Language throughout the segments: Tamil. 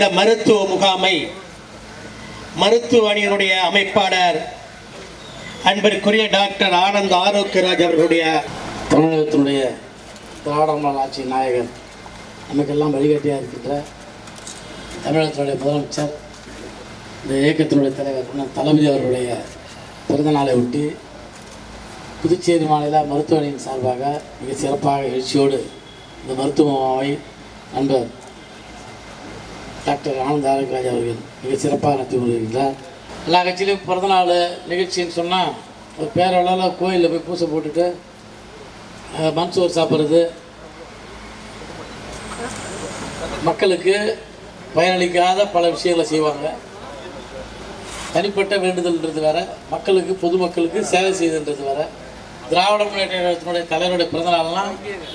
இந்த மருத்துவ முகாமை மருத்துவ அணியினுடைய அமைப்பாளர் அன்பிற்குரிய டாக்டர் ஆனந்த் ஆரோக்கியராஜ் அவர்களுடைய தமிழகத்தினுடைய திராவிட ஆட்சி நாயகன் நமக்கெல்லாம் வழிகாட்டியாக இருக்கின்ற தமிழகத்தினுடைய முதலமைச்சர் இந்த இயக்கத்தினுடைய தலைவர் தளபதி அவர்களுடைய பிறந்த நாளை ஒட்டி புதுச்சேரி மாநில மருத்துவமனையின் சார்பாக மிக சிறப்பாக எழுச்சியோடு இந்த மருத்துவமாவை முகாமை நண்பர் டாக்டர் ஆனந்த் ஆரோக்கியராஜ் அவர்கள் மிக சிறப்பாக நடத்தி கொண்டிருக்கிறார் எல்லா கட்சியிலையும் பிறந்தநாள் நிகழ்ச்சின்னு சொன்னால் ஒரு பேரளவில் கோயிலில் போய் பூசை போட்டுட்டு மண்சோறு மண் சோறு சாப்பிட்றது. மக்களுக்கு பயனளிக்காத பல விஷயங்களை செய்வாங்க. தனிப்பட்ட வேண்டுதல்ன்றது வேற மக்களுக்கு பொதுமக்களுக்கு சேவை செய்யுதுன்றது வேற. திராவிட முன்னேற்ற கழகத்தினுடைய தலைவருடைய பிறந்தநாள்லாம்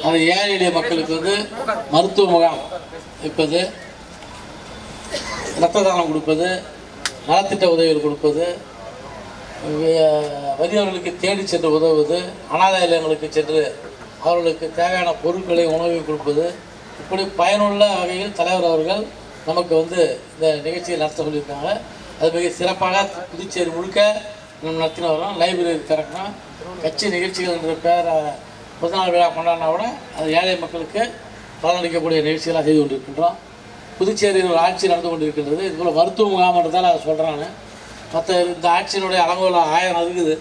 அது ஏழை எளிய மக்களுக்கு வந்து மருத்துவ முகாம். இப்போது ரத்த தானம் கொடுப்பது நலத்திட்ட உதவிகள் கொடுப்பது வே- வறியவர்களுக்கு தேடி சென்று உதவுவது அனாதை இல்லங்களுக்கு சென்று அவர்களுக்கு தேவையான பொருட்களை உணவை கொடுப்பது இப்படி பயனுள்ள வகையில் தலைவர் அவர்கள் நமக்கு வந்து இந்த நிகழ்ச்சியை நடத்த சொல்லியிருக்காங்க. அது மிக சிறப்பாக புதுச்சேரி முழுக்க நம்ம நடத்தின வரோம் லைப்ரரி திறக்கணும். கட்சி நிகழ்ச்சிகள் என்ற பேர பிறந்தநாள் விழா கொண்டாடினா கூட அது ஏழை மக்களுக்கு பலனளிக்கக்கூடிய நிகழ்ச்சிகளாக செய்து கொண்டிருக்கின்றோம். புதுச்சேரியில் ஒரு ஆட்சி நடந்து கொண்டிருக்கின்றது. இதுபோல் மருத்துவ முகாம்ன்றதால் அதை சொல்கிறாங்க மற்ற இந்த ஆட்சியினுடைய அலங்கோலம் ஆயிரம் இருக்குது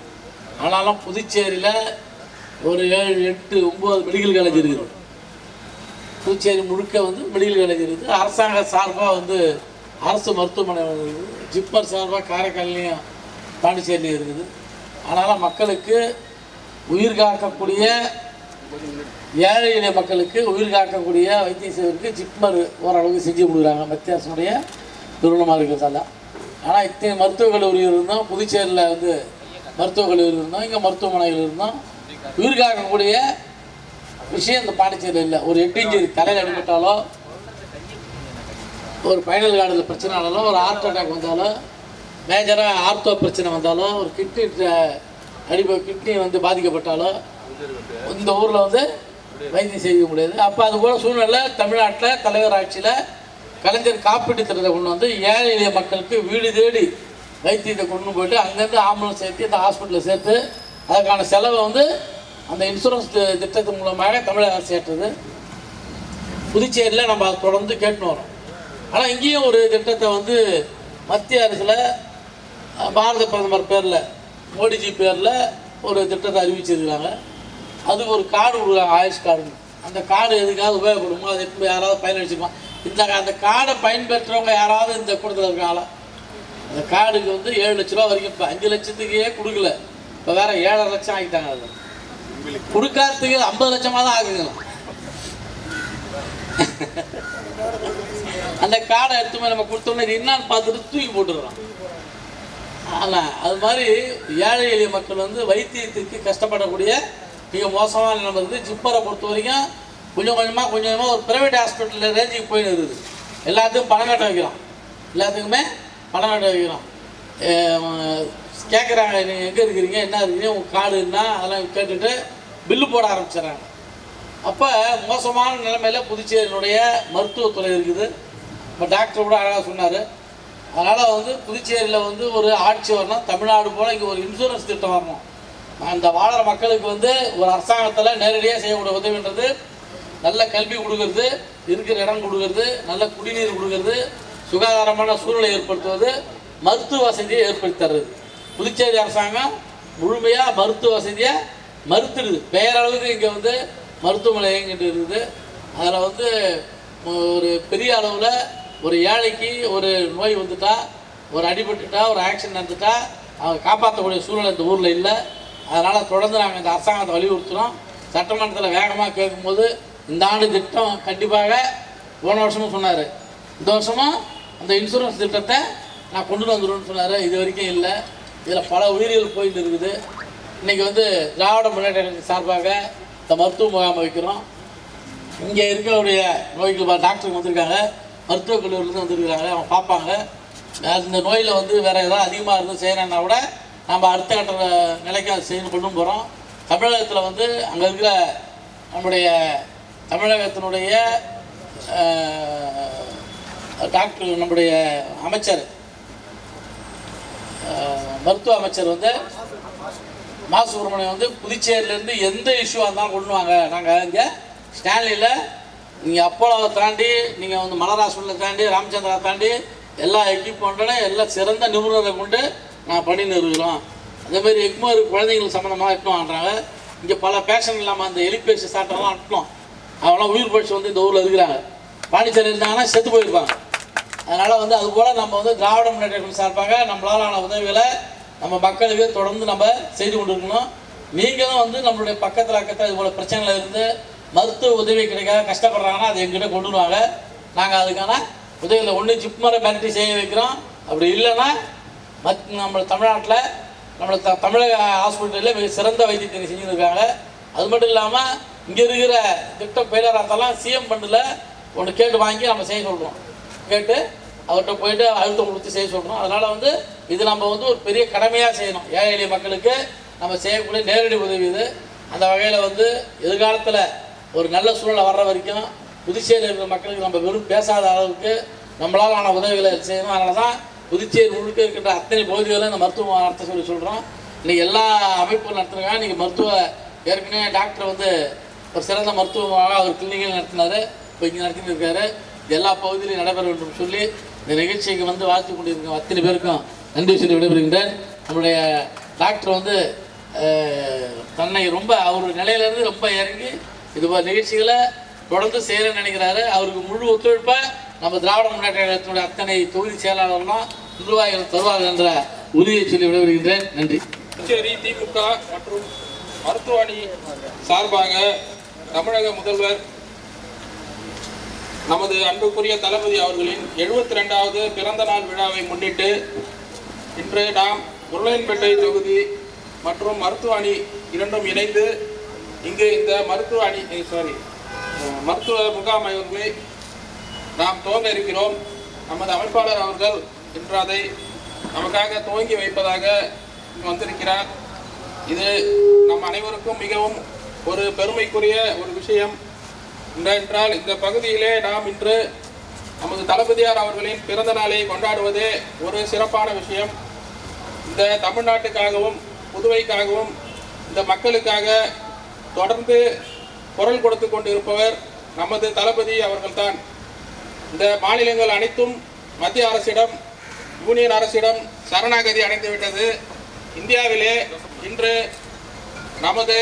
ஆனாலும் புதுச்சேரியில் ஒரு ஏழு எட்டு ஒம்பது மெடிக்கல் காலேஜ் இருக்குது. புதுச்சேரி முழுக்க வந்து மெடிக்கல் காலேஜ் இருக்குது. அரசாங்க சார்பாக வந்து அரசு மருத்துவமனை இருக்குது. ஜிப்மர் சார்பாக காரைக்கால்லையும் பாண்டிச்சேரியிலையும் இருக்குது. ஆனாலும் மக்களுக்கு உயிர் காக்கக்கூடிய ஏழை எளிய மக்களுக்கு உயிர் காக்கக்கூடிய வைத்திய செய்வதற்கு ஜிப்மர் ஓரளவுக்கு செஞ்சு கொடுக்குறாங்க. மத்திய அரசுடைய நிறுவனமாக இருக்கிறதால. ஆனால் இத்தனை மருத்துவக் கல்லூரி இருந்தோம். புதுச்சேரியில் வந்து மருத்துவக் கல்லூரி இருந்தோம். இங்கே மருத்துவமனைகள் இருந்தோம். உயிர் காக்கக்கூடிய விஷயம் இந்த பாண்டிச்சேரியில் இல்லை. ஒரு எட்டு இன்ச்சு தலையில் அடிபட்டாலோ ஒரு ஃபைனல் கார்டில் பிரச்சனை ஆனாலும் ஒரு ஹார்ட் அட்டாக் வந்தாலும் மேஜராக ஆர்த்தோ பிரச்சனை வந்தாலும் ஒரு கிட்னி அடிப்ப கிட்னி வந்து பாதிக்கப்பட்டாலோ இந்த ஊரில் வந்து வைத்தியம் செய்ய முடியாது. அப்போ அது போல சூழ்நிலை தமிழ்நாட்டில் தலைவர் ஆட்சியில் கலைஞர் காப்பீட்டு திட்டத்தை கொண்டு வந்து ஏழை எளிய மக்களுக்கு வீடு தேடி வைத்தியத்தை கொண்டு போயிட்டு அங்கேருந்து ஆம்புலன்ஸ் சேர்த்து இந்த ஹாஸ்பிட்டலில் சேர்த்து அதுக்கான செலவை வந்து அந்த இன்சூரன்ஸ் திட்டத்தின் மூலமாக தமிழக அரசு ஏற்றது. புதுச்சேரியில் நம்ம அதை தொடர்ந்து கேட்டுன்னு வரோம். ஆனால் இங்கேயும் ஒரு திட்டத்தை வந்து மத்திய அரசில் பாரத பிரதமர் பேரில் மோடிஜி பேரில் ஒரு திட்டத்தை அறிவிச்சிருக்கிறாங்க. அதுக்கு ஒரு கார்டு கொடுக்குறாங்க ஆயுஷ் கார்டுன்னு அந்த கார்டு எதுக்காவது உபயோகப்படுமோ அதை எப்படி யாராவது பயனளிச்சுமா இந்த அந்த கார்டை பயன்பெற்றவங்க யாராவது இந்த கூட்டத்தில் இருக்காங்களா அந்த கார்டுக்கு வந்து ஏழு லட்ச ரூபா வரைக்கும் இப்போ அஞ்சு லட்சத்துக்கே கொடுக்கல. இப்போ வேற ஏழரை லட்சம் ஆகிட்டாங்க அது கொடுக்காததுக்கு ஐம்பது லட்சமாக தான் ஆகுதுங்களாம் அந்த கார்டை எடுத்து போய் நம்ம கொடுத்தோம்னா இது என்னன்னு பார்த்துட்டு தூக்கி போட்டுடுறோம். ஆனால் அது மாதிரி ஏழை எளிய மக்கள் வந்து வைத்தியத்துக்கு கஷ்டப்படக்கூடிய மிக மோசமான நிலைமை இருக்குது. ஜிப்பரை பொறுத்த வரைக்கும் கொஞ்சம் கொஞ்சமாக கொஞ்சம் கொஞ்சமாக ஒரு ப்ரைவேட் ஹாஸ்பிட்டலில் ரேஞ்சுக்கு போயின்னு இருக்குது. எல்லாத்துக்கும் பணம் கட்ட வைக்கிறோம். எல்லாத்துக்குமே பணம் கட்ட வைக்கிறோம். கேட்குறாங்க நீங்கள் எங்கே இருக்கிறீங்க என்ன இருக்கிறீங்க உங்கள் கார்டு என்ன? அதெல்லாம் கேட்டுட்டு பில்லு போட ஆரம்பிச்சிடுறாங்க. அப்போ மோசமான நிலைமையில் புதுச்சேரியினுடைய மருத்துவத்துறை இருக்குது. இப்போ டாக்டர் கூட அழகாக சொன்னார். அதனால் வந்து புதுச்சேரியில் வந்து ஒரு ஆட்சி வரணும். தமிழ்நாடு போல் இங்கே ஒரு இன்சூரன்ஸ் திட்டம் வரணும். அந்த வாழற மக்களுக்கு வந்து ஒரு அரசாங்கத்தில் நேரடியாக செய்யக்கூடிய உதவின்றது நல்ல கல்வி கொடுக்கறது இருக்கிற இடம் கொடுக்கறது நல்ல குடிநீர் கொடுக்கறது சுகாதாரமான சூழ்நிலை ஏற்படுத்துவது மருத்துவ வசதியை ஏற்படுத்தி தருது புதுச்சேரி அரசாங்கம் முழுமையாக மருத்துவ வசதியை மறுத்துடுது. பெயரளவுக்கு இங்கே வந்து மருத்துவமனை இயங்கிட்டு இருக்குது. அதில் வந்து ஒரு பெரிய அளவில் ஒரு ஏழைக்கு ஒரு நோய் வந்துட்டா ஒரு அடிபட்டுட்டா ஒரு ஆக்சிடென்ட் நடந்துட்டா அவங்க காப்பாற்றக்கூடிய சூழ்நிலை இந்த ஊரில் இல்லை. அதனால் தொடர்ந்து நாங்கள் இந்த அரசாங்கத்தை வலியுறுத்துகிறோம் சட்டமன்றத்தில் வேகமாக கேட்கும்போது இந்த ஆண்டு திட்டம் கண்டிப்பாக போன வருஷமும் சொன்னார். இந்த வருஷமும் அந்த இன்சூரன்ஸ் திட்டத்தை நான் கொண்டு வந்துடுவேன்னு சொன்னார். இது வரைக்கும் இல்லை. இதில் பல உயிரியல் போயிட்டு இருக்குது. இன்றைக்கி வந்து திராவிட முன்னேற்ற சார்பாக இந்த மருத்துவ முகாம் வைக்கிறோம். இங்கே இருக்கக்கூடிய நோய்கள் டாக்டருக்கு டாக்டருங்க வந்திருக்காங்க. மருத்துவக் கல்லூரிலேருந்து வந்திருக்கிறாங்க. அவங்க பார்ப்பாங்க. இந்த நோயில் வந்து வேறு எதாவது அதிகமாக இருந்து செய்கிறேன்னா கூட நம்ம அடுத்த கட்ட நிலைக்கு அதை செய்து கொண்டு போகிறோம் தமிழகத்தில் வந்து அங்கே இருக்கிற நம்முடைய தமிழகத்தினுடைய டாக்டர் நம்முடைய அமைச்சர் மருத்துவ அமைச்சர் வந்து மா சுப்பிரமணியம் வந்து புதுச்சேரியிலேருந்து எந்த இஷ்யூவாக இருந்தாலும் கொண்டு வாங்க. நாங்கள் இங்கே ஸ்டான்லியில் நீங்கள் அப்போலோவை தாண்டி நீங்கள் வந்து மலர் தாண்டி ராமச்சந்திரா தாண்டி எல்லா எக்யூப்மெண்ட்டும் எல்லா சிறந்த நிபுணரை கொண்டு நான் பண்ணின்னு இருக்கிறோம் அதேமாதிரி எக்மோர் குழந்தைங்களுக்கு சம்மந்தமாக எட்டுன்னு ஆடுறாங்க இங்கே பல பேஷன் இல்லாமல் அந்த எலிபேசி சாட்டெல்லாம் அட்டணும் அவங்களாம் உயிர் பயிற்சி வந்து இந்த ஊரில் இருக்கிறாங்க பாண்டிச்சேரி இருந்தாங்கன்னா செத்து போயிருப்பாங்க. அதனால் வந்து அதுபோல் நம்ம வந்து திராவிட முன்னேற்றம் சார்பாக நம்மளால் ஆன உதவிகளை நம்ம மக்களுக்கு தொடர்ந்து நம்ம செய்து கொண்டு இருக்கணும் நீங்களும் வந்து நம்மளுடைய பக்கத்தில் அக்கத்தில் இது போல் பிரச்சனைகள் இருந்து மருத்துவ உதவி கிடைக்காத கஷ்டப்படுறாங்கன்னா அதை எங்கிட்ட கொண்டு வருவாங்க. நாங்கள் அதுக்கான உதவியில் ஒன்று ஜிப்மரை மிரட்டி செய்ய வைக்கிறோம். அப்படி இல்லைன்னா மத் நம்ம தமிழ்நாட்டில் நம்மளை த தமிழக ஹாஸ்பிட்டலில் மிக சிறந்த வைத்தியத்தை செஞ்சுருக்காங்க. அது மட்டும் இல்லாமல் இங்கே இருக்கிற திட்ட பேரராத்தெல்லாம் சிஎம் பண்ணில் ஒன்று கேட்டு வாங்கி நம்ம செய்ய சொல்கிறோம் கேட்டு அவர்கிட்ட போயிட்டு அழுத்தம் கொடுத்து செய்ய சொல்கிறோம் அதனால் வந்து இது நம்ம வந்து ஒரு பெரிய கடமையாக செய்யணும். ஏழை எளிய மக்களுக்கு நம்ம செய்யக்கூடிய நேரடி உதவி இது. அந்த வகையில் வந்து எதிர்காலத்தில் ஒரு நல்ல சூழலை வர்ற வரைக்கும் புதுச்சேரியில் இருக்கிற மக்களுக்கு நம்ம வெறும் பேசாத அளவுக்கு நம்மளால் ஆன உதவிகளை செய்யணும். அதனால தான் புதுச்சேரி முழுக்க இருக்கின்ற அத்தனை பகுதிகளிலும் இந்த மருத்துவம் நடத்த சொல்லி சொல்கிறோம் இன்றைக்கி எல்லா அமைப்புகளும் நடத்துகிறாங்க இன்றைக்கி மருத்துவ ஏற்கனவே டாக்டர் வந்து ஒரு சிறந்த மருத்துவமாக அவர் கிளினிக்கில் நடத்தினார். இப்போ இங்கே நடத்திட்டு இருக்காரு. எல்லா பகுதியிலையும் நடைபெற வேண்டும் சொல்லி இந்த நிகழ்ச்சிக்கு வந்து வாழ்த்து கொண்டிருக்க அத்தனை பேருக்கும் நன்றி சொல்லி விடைபெறுகின்றேன். நம்முடைய டாக்டர் வந்து தன்னை ரொம்ப அவர் நிலையிலேருந்து ரொம்ப இறங்கி இது நிகழ்ச்சிகளை தொடர்ந்து செய்கிறேன்னு நினைக்கிறாரு. அவருக்கு முழு ஒத்துழைப்பை நம்ம திராவிட முன்னேற்ற கழகத்தினுடைய அத்தனை தொகுதி செயலாளர்களும் நிர்வாகிகள் தருவார்கள் என்ற உறுதியை சொல்லி விடைபெறுகின்றேன். நன்றி. புதுச்சேரி திமுக மற்றும் மருத்துவ அணி சார்பாக தமிழக முதல்வர் நமது அன்புக்குரிய தளபதி அவர்களின் எழுபத்தி ரெண்டாவது பிறந்த நாள் விழாவை முன்னிட்டு இன்று நாம் உருளையன்பேட்டை தொகுதி மற்றும் மருத்துவ அணி இரண்டும் இணைந்து இங்கு இந்த மருத்துவ அணி சாரி மருத்துவ முகாம் அவர்களை நாம் துவங்க இருக்கிறோம். நமது அமைப்பாளர் அவர்கள் இன்று அதை நமக்காக துவங்கி வைப்பதாக வந்திருக்கிறார். இது நம் அனைவருக்கும் மிகவும் ஒரு பெருமைக்குரிய ஒரு விஷயம். என்றால் இந்த பகுதியிலே நாம் இன்று நமது தளபதியார் அவர்களின் பிறந்த நாளை கொண்டாடுவதே ஒரு சிறப்பான விஷயம். இந்த தமிழ்நாட்டுக்காகவும் புதுவைக்காகவும் இந்த மக்களுக்காக தொடர்ந்து குரல் கொடுத்து கொண்டு இருப்பவர் நமது தளபதி அவர்கள்தான். இந்த மாநிலங்கள் அனைத்தும் மத்திய அரசிடம் யூனியன் அரசிடம் சரணாகதி அடைந்துவிட்டது இந்தியாவிலே இன்று நமது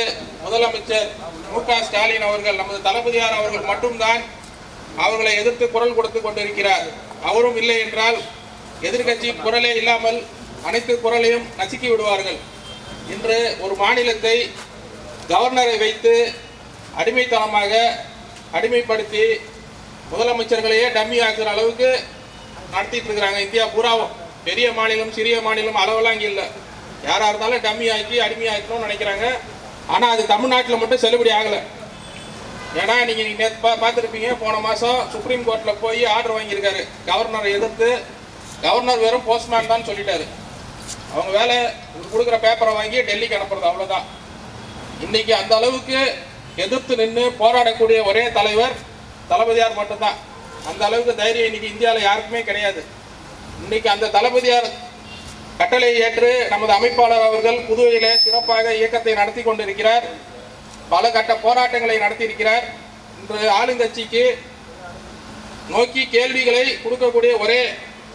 முதலமைச்சர் மு க ஸ்டாலின் அவர்கள் நமது தளபதியார் அவர்கள் மட்டும்தான் அவர்களை எதிர்த்து குரல் கொடுத்து கொண்டிருக்கிறார். அவரும் இல்லை என்றால் எதிர்க்கட்சி குரலே இல்லாமல் அனைத்து குரலையும் நசுக்கி விடுவார்கள். இன்று ஒரு மாநிலத்தை கவர்னரை வைத்து அடிமைத்தனமாக அடிமைப்படுத்தி முதலமைச்சர்களையே டம்மி ஆக்குற அளவுக்கு நடத்திட்டு இருக்கிறாங்க இந்தியா பூராவும் பெரிய மாநிலம் சிறிய மாநிலம் அளவெல்லாம் இங்கே இல்லை. யாராக இருந்தாலும் டம்மி ஆக்கி அடிமை ஆக்கணும்னு நினைக்கிறாங்க. ஆனால் அது தமிழ்நாட்டில் மட்டும் செல்லுபடி ஆகலை. ஏன்னா நீங்கள் நீங்கள் நேற்று பா பார்த்துருப்பீங்க போன மாதம் சுப்ரீம் கோர்ட்டில் போய் ஆர்டர் வாங்கியிருக்காரு. கவர்னரை எதிர்த்து கவர்னர் வெறும் போஸ்ட்மேன் தான் சொல்லிட்டாரு. அவங்க வேலை கொடுக்குற பேப்பரை வாங்கி டெல்லிக்கு அனுப்புறது அவ்வளோதான் இன்னைக்கு அந்த அளவுக்கு எதிர்த்து நின்று போராடக்கூடிய ஒரே தலைவர் தளபதியார் மட்டும்தான். அந்த அளவுக்கு தைரியம் இன்னைக்கு இந்தியாவில் யாருக்குமே கிடையாது. இன்னைக்கு அந்த தளபதியார் கட்டளை ஏற்று நமது அமைப்பாளர் அவர்கள் புதுவையிலே சிறப்பாக இயக்கத்தை நடத்தி கொண்டிருக்கிறார். பல கட்ட போராட்டங்களை நடத்தியிருக்கிறார் இன்று ஆளுங்கட்சிக்கு நோக்கி கேள்விகளை கொடுக்கக்கூடிய ஒரே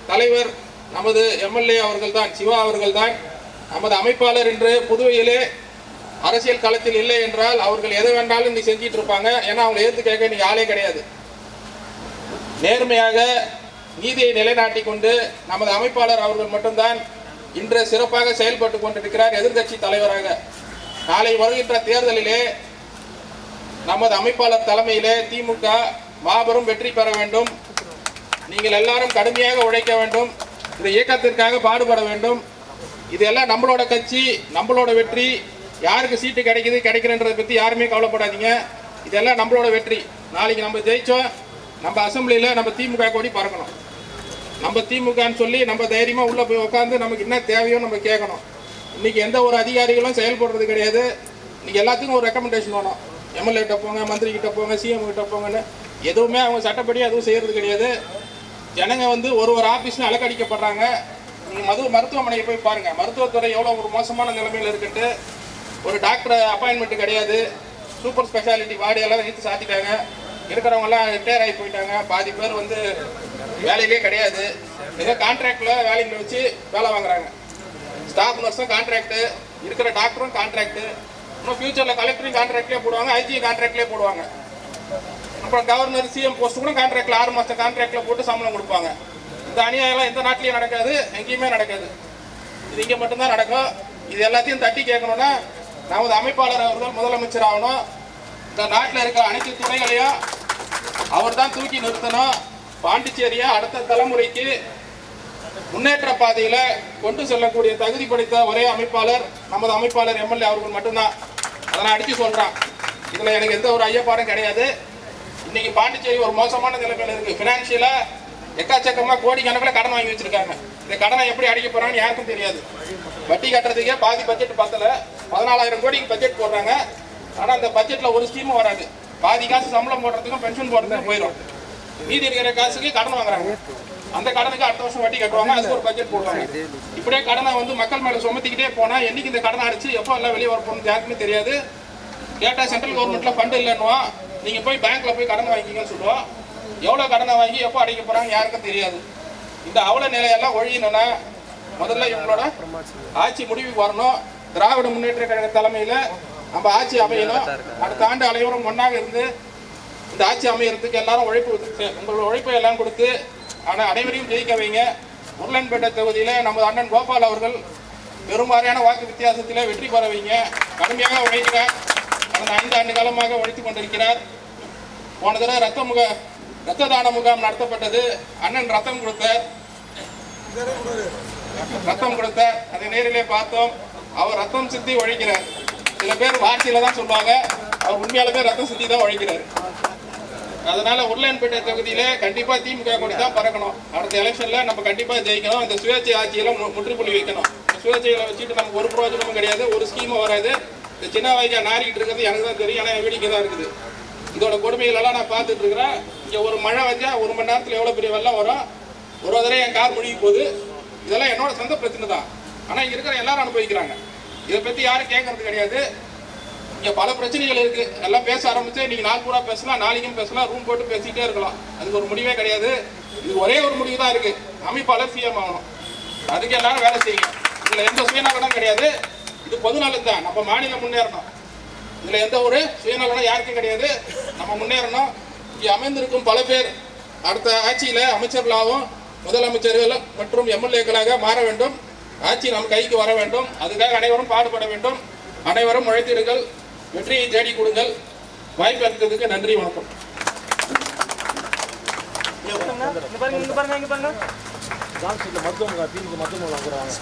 தலைவர் நமது எம்எல்ஏ அவர்கள்தான் சிவா அவர்கள்தான். நமது அமைப்பாளர் இன்று புதுவையிலே அரசியல் களத்தில் இல்லை என்றால் அவர்கள் எதை வேண்டாலும் நீ செஞ்சிட்டு இருப்பாங்க. ஏன்னா அவங்களை ஏற்று கேட்க நீ ஆளே கிடையாது. நேர்மையாக நீதியை நிலைநாட்டி கொண்டு நமது அமைப்பாளர் அவர்கள் மட்டும்தான் இன்று சிறப்பாக செயல்பட்டு கொண்டிருக்கிறார் எதிர்கட்சி தலைவராக. நாளை வருகின்ற தேர்தலிலே நமது அமைப்பாளர் தலைமையிலே திமுக மாபெரும் வெற்றி பெற வேண்டும். நீங்கள் எல்லாரும் கடுமையாக உழைக்க வேண்டும். இந்த இயக்கத்திற்காக பாடுபட வேண்டும். இதெல்லாம் நம்மளோட கட்சி நம்மளோட வெற்றி. யாருக்கு சீட்டு கிடைக்குது கிடைக்கிறன்றதை பற்றி யாருமே கவலைப்படாதீங்க. இதெல்லாம் நம்மளோட வெற்றி. நாளைக்கு நம்ம ஜெயிச்சோம் நம்ம அசம்பிளியில் நம்ம திமுக கொடி பறக்கணும். நம்ம திமுகன்னு சொல்லி நம்ம தைரியமாக உள்ளே போய் உட்காந்து நமக்கு என்ன தேவையோ நம்ம கேட்கணும். இன்றைக்கி எந்த ஒரு அதிகாரிகளும் செயல்படுறது கிடையாது. இன்றைக்கி எல்லாத்துக்கும் ஒரு ரெக்கமெண்டேஷன் வேணும். எம்எல்ஏகிட்ட போங்க மந்திரி கிட்ட போங்க சிஎம் கிட்ட போங்கன்னு. எதுவுமே அவங்க சட்டப்படி எதுவும் செய்கிறது கிடையாது. ஜனங்க வந்து ஒரு ஒரு ஆஃபீஸ்லையும் அலக்கடிக்கப்படுறாங்க. நீங்கள் மது மருத்துவமனையை போய் பாருங்கள் மருத்துவத்துறை எவ்வளோ ஒரு மோசமான நிலைமையில் இருக்குன்ட்டு ஒரு டாக்டர் அப்பாயின்மெண்ட் கிடையாது. சூப்பர் ஸ்பெஷாலிட்டி வார்டியெல்லாம் இழுத்து சாத்திட்டாங்க. இருக்கிறவங்கலாம் ரிட்டையர் ஆகி போயிட்டாங்க. பாதி பேர் வந்து வேலையிலே கிடையாது. ஏதோ கான்ட்ராக்டில் வேலையில் வச்சு வேலை வாங்குறாங்க. ஸ்டாஃப் நர்ஸும் கான்ட்ராக்டு இருக்கிற டாக்டரும் கான்ட்ராக்டு இன்னும் ஃபியூச்சரில் கலெக்டரும் கான்ட்ராக்ட்லேயே போடுவாங்க ஐஜி கான்ட்ராக்ட்லேயே போடுவாங்க. அப்புறம் கவர்னர் சிஎம் போஸ்ட் கூட கான்ட்ராக்டில் ஆறு மாதம் கான்ட்ராக்டில் போட்டு சம்பளம் கொடுப்பாங்க. இந்த அநியாயம்லாம் எந்த நாட்டிலையும் நடக்காது எங்கேயுமே நடக்காது. இது இங்கே மட்டும்தான் நடக்கும். இது எல்லாத்தையும் தட்டி கேட்கணுன்னா நமது அமைப்பாளர் அவர்கள் முதலமைச்சர் ஆகணும் இந்த நாட்டில் இருக்கிற அனைத்து துறைகளையும் அவர் தான் தூக்கி நிறுத்தணும். பாண்டிச்சேரியை அடுத்த தலைமுறைக்கு முன்னேற்ற பாதையில் கொண்டு செல்லக்கூடிய தகுதி படைத்த ஒரே அமைப்பாளர் நமது அமைப்பாளர் எம்எல்ஏ அவர்கள் மட்டும்தான். அதை நான் அடித்து சொல்கிறேன் இதில் எனக்கு எந்த ஒரு ஐயப்பாடும் கிடையாது. இன்னைக்கு பாண்டிச்சேரி ஒரு மோசமான நிலைமையில் இருக்குது ஃபினான்ஷியலாக எக்காச்சக்கமாக கோடி கணக்கில் கடன் வாங்கி வச்சிருக்காங்க. இந்த கடனை எப்படி அடிக்க போறாங்கன்னு யாருக்கும் தெரியாது. வட்டி கட்டுறதுக்கே பாதி பட்ஜெட் பத்தல. பதினாலாயிரம் கோடிக்கு பட்ஜெட் போடுறாங்க. ஆனால் அந்த பட்ஜெட்டில் ஒரு ஸ்கீமும் வராது. பாதி காசு சம்பளம் போடுறதுக்கும் பென்ஷன் போடுறதுக்கும் போயிடும் மீதி இருக்கிற காசுக்கு கடன் வாங்குறாங்க. அந்த கடனுக்கு அடுத்த வருஷம் வட்டி கட்டுவாங்க. அதுக்கு ஒரு பட்ஜெட் போடுவாங்க. இப்படியே கடனை வந்து மக்கள் மேலே சுமத்திக்கிட்டே போனால் என்னைக்கு இந்த கடனை அடிச்சு எப்போ எல்லாம் வெளியே வர போகணும் யாருக்குமே தெரியாது. கேட்டால் சென்ட்ரல் கவர்மெண்ட்டில் ஃபண்ட் இல்லைன்னுவோம் நீங்கள் போய் பேங்க்கில் போய் கடன் வாங்கிக்கங்கன்னு சொல்லுவோம் எவ்வளோ கடனை வாங்கி எப்போ அடைக்க போகிறாங்க யாருக்கும் தெரியாது. இந்த அவல நிலையெல்லாம் ஒழியணும்னா முதல்ல இவங்களோட ஆட்சி முடிவுக்கு வரணும். திராவிட முன்னேற்ற கழக தலைமையில் நம்ம ஆட்சி அமையணும். அடுத்த ஆண்டு அனைவரும் ஒன்றாக இருந்து இந்த ஆட்சி அமையறதுக்கு எல்லாரும் உழைப்பு உங்களோட உழைப்பை எல்லாம் கொடுத்து ஆனால் அனைவரையும் ஜெயிக்க வைங்க. உருளன்பேட்டை தொகுதியில் நமது அண்ணன் கோபால் அவர்கள் பெரும்பாலான வாக்கு வித்தியாசத்தில் வெற்றி பெற வைங்க. கடுமையாக உழைக்கிறார். கடந்த ஐந்து ஆண்டு காலமாக உழைத்து கொண்டிருக்கிறார். போன தடவை ரத்த முக ரத்த தான முகாம் நடத்தப்பட்டது. அண்ணன் ரத்தம் கொடுத்தார் ரத்தம் கொடுத்தார் அதை நேரிலே பார்த்தோம். அவர் ரத்தம் சித்தி உழைக்கிறார் சில பேர் வார்த்தையில தான் சொல்லுவாங்க. அவர் உண்மையாலுமே ரத்தம் சித்தி தான் உழைக்கிறார் அதனால உருளையன்பேட்டை தொகுதியில கண்டிப்பா திமுக கொடி தான் பறக்கணும். அடுத்த எலெக்ஷன்ல நம்ம கண்டிப்பா ஜெயிக்கணும். இந்த சுயேட்சை ஆட்சியில மு- முற்றுப்புள்ளி வைக்கணும். சுயேட்சைகளை வச்சுட்டு நமக்கு ஒரு பிரயோஜனமும் கிடையாது ஒரு ஸ்கீமும் வராது. இந்த சின்ன வயசா நாரிக்கிட்டு இருக்கிறது எனக்கு தான் தெரியும். ஆனால் வேடிக்கை தான் இருக்குது. இதோட கொடுமைகள் எல்லாம் நான் பார்த்துட்டு இருக்கிறேன் இங்க ஒரு மழை வந்தா ஒரு மணி நேரத்தில் எவ்வளவு பெரிய வெள்ளம் வரும்? ஒரு தடவை என் கார் முழுகி போகுது. இதெல்லாம் என்னோட சொந்த பிரச்சனை தான். ஆனா இங்க இருக்கிற எல்லாரும் அனுபவிக்கிறாங்க. இதை பத்தி யாரும் கேட்கறது கிடையாது. இங்க பல பிரச்சனைகள் இருக்கு. எல்லாம் பேச ஆரம்பிச்சு நீங்க நாள் பூரா பேசலாம் நாளைக்கும் பேசலாம் ரூம் போட்டு பேசிக்கிட்டே இருக்கலாம். அதுக்கு ஒரு முடிவே கிடையாது. இது ஒரே ஒரு முடிவு தான் இருக்கு. அமைப்பாளர் சிஎம் ஆகணும். அதுக்கு எல்லாரும் வேலை செய்யுங்க. இதுல எந்த சுயநலனும் கிடையாது. இது பொதுநலம் தான். நம்ம மாநிலம் முன்னேறணும். இதுல எந்த ஒரு சுயநலனும் யாருக்கும் கிடையாது. நம்ம முன்னேறணும். இங்கே அமைந்திருக்கும் பல பேர். அடுத்த ஆட்சியில அமைச்சர்களாகவும் முதலமைச்சர்கள் மற்றும் எம்எல்ஏக்களாக மாற வேண்டும். ஆட்சி நம் கைக்கு வர வேண்டும். அதுக்காக அனைவரும் பாடுபட வேண்டும். அனைவரும் உழைத்திடுங்கள் வெற்றியை தேடி கொடுங்கள். வாய்ப்பு அளித்ததுக்கு நன்றி வணக்கம். இங்க பாருங்க இங்க பாருங்க இங்க பாருங்க ஜான்ஸ்ட்ரீட்ல மருத்துவ முகாம் தீனுக்கு மருத்துவ முகாம் கொடுறாங்க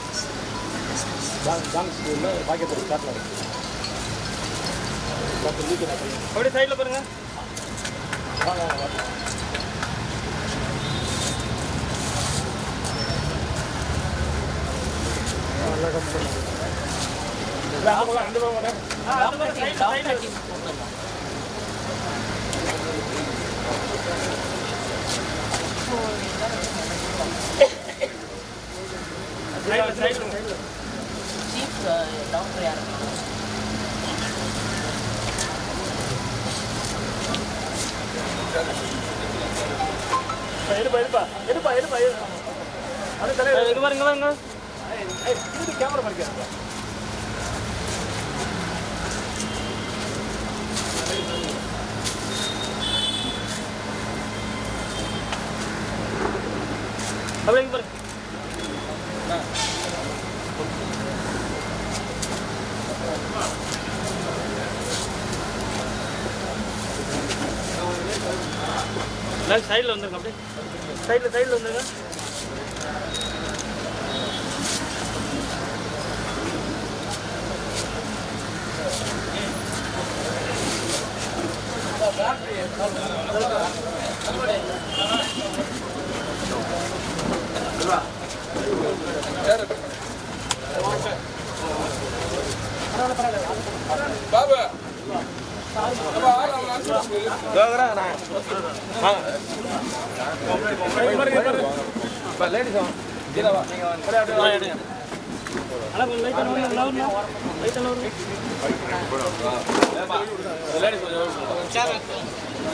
ஜான் ஜான்ஸ்ட்ரீட்ல பாக்கெட் காட்டில் அப்படியே சைடில் பாருங்க. வாங்க வாங்க பாருங்க பாருங்க கேமரா பண்ணிக்க அப்படியே பாருங்க சைடில் வந்துருங்க அப்படியே. சைடில் சைடில் வந்துருங்க. பாபு லேடிஸ்